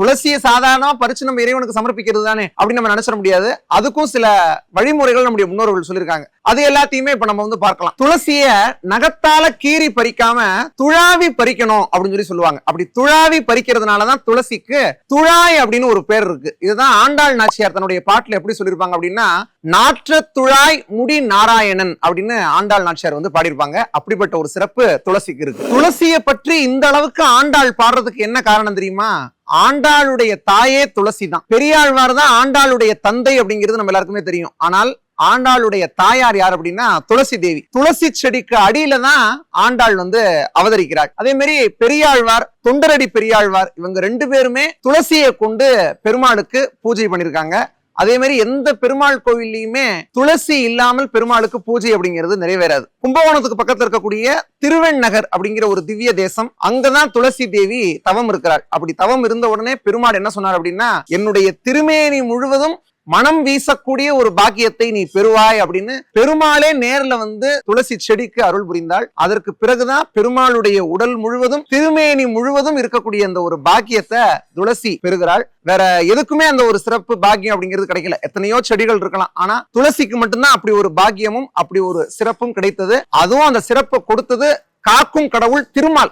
துளசியை சாதாரணமா பறிச்சு நம்ம இறைவனுக்கு சமர்ப்பிக்கிறது தானே அப்படின்னு நம்ம நினைச்சிட முடியாது. அதுக்கும் சில வழிமுறைகள் நம்முடைய முன்னோர்கள் சொல்லியிருக்காங்க. அது எல்லாத்தையுமே இப்ப நம்ம வந்து பார்க்கலாம். துளசிய நகத்தால கீறி பறிக்காம துழாவி பறிக்கணும் அப்படின்னு சொல்லி சொல்லுவாங்க. அப்படி துழாவி பறிக்கிறதுனாலதான் துளசிக்கு துழாய் அப்படின்னு ஒரு பேர் இருக்கு. இதுதான் ஆண்டாள் நாச்சியார் தன்னுடைய பாட்டுல எப்படி சொல்லியிருப்பாங்க அப்படின்னா நாற்ற துழாய் முடி நாராயணன் அப்படின்னு ஆண்டாள் நாச்சியார் வந்து பாடியிருப்பாங்க. அப்படிப்பட்ட ஒரு சிறப்பு துளசிக்கு இருக்கு. துளசியை பற்றி இந்த அளவுக்கு ஆண்டாள் பாடுறதுக்கு என்ன காரணம் தெரியுமா? ஆண்டாளுடைய தாயே துளசி தான் பெரியாழ்வார் தான் ஆண்டாளுடைய தந்தை அப்படிங்கிறது நம்ம எல்லாருக்குமே தெரியும். ஆனால் ஆண்டாளுடைய தாயார் யார் அப்படின்னா துளசி தேவி. துளசி செடிக்கு அடியில தான் ஆண்டாள் வந்து அவதரிக்கிறாள். அதே மாதிரி பெரியாழ்வார் தொண்டரடி பெரியாழ்வார் இவங்க ரெண்டு பேருமே துளசியை கொண்டு பெருமாளுக்கு பூஜை பண்ணிருக்காங்க. அதே மாதிரி எந்த பெருமாள் கோவில்லையுமே துளசி இல்லாமல் பெருமாளுக்கு பூஜை அப்படிங்கிறது நிறைவேறாது. கும்பகோணத்துக்கு பக்கத்துல இருக்கக்கூடிய திருவெண்ணகர் அப்படிங்கிற ஒரு திவ்ய தேசம் அங்கதான் துளசி தேவி தவம் இருக்கிறாள். அப்படி தவம் இருந்த உடனே பெருமாள் என்ன சொன்னார் அப்படின்னா என்னுடைய திருமேனி முழுவதும் மனம் வீசக்கூடிய ஒரு பாக்கியத்தை நீ பெறுவாய் அப்படின்னு பெருமாளே நேர்ல வந்து துளசி செடிக்கு அருள் புரிந்தாள். அதற்கு பிறகுதான் பெருமாளுடைய உடல் முழுவதும் திருமேனி முழுவதும் இருக்கக்கூடிய அந்த ஒரு பாக்கியத்தை துளசி பெறுகிறாள். வேற எதுக்குமே அந்த ஒரு சிறப்பு பாக்கியம் அப்படிங்கிறது கிடைக்கல. எத்தனையோ செடிகள் இருக்கலாம். ஆனா துளசிக்கு மட்டும்தான் அப்படி ஒரு பாக்கியமும் அப்படி ஒரு சிறப்பும் கிடைத்தது. அதுவும் அந்த சிறப்பை கொடுத்தது காக்கும் கடவுள் திருமால்.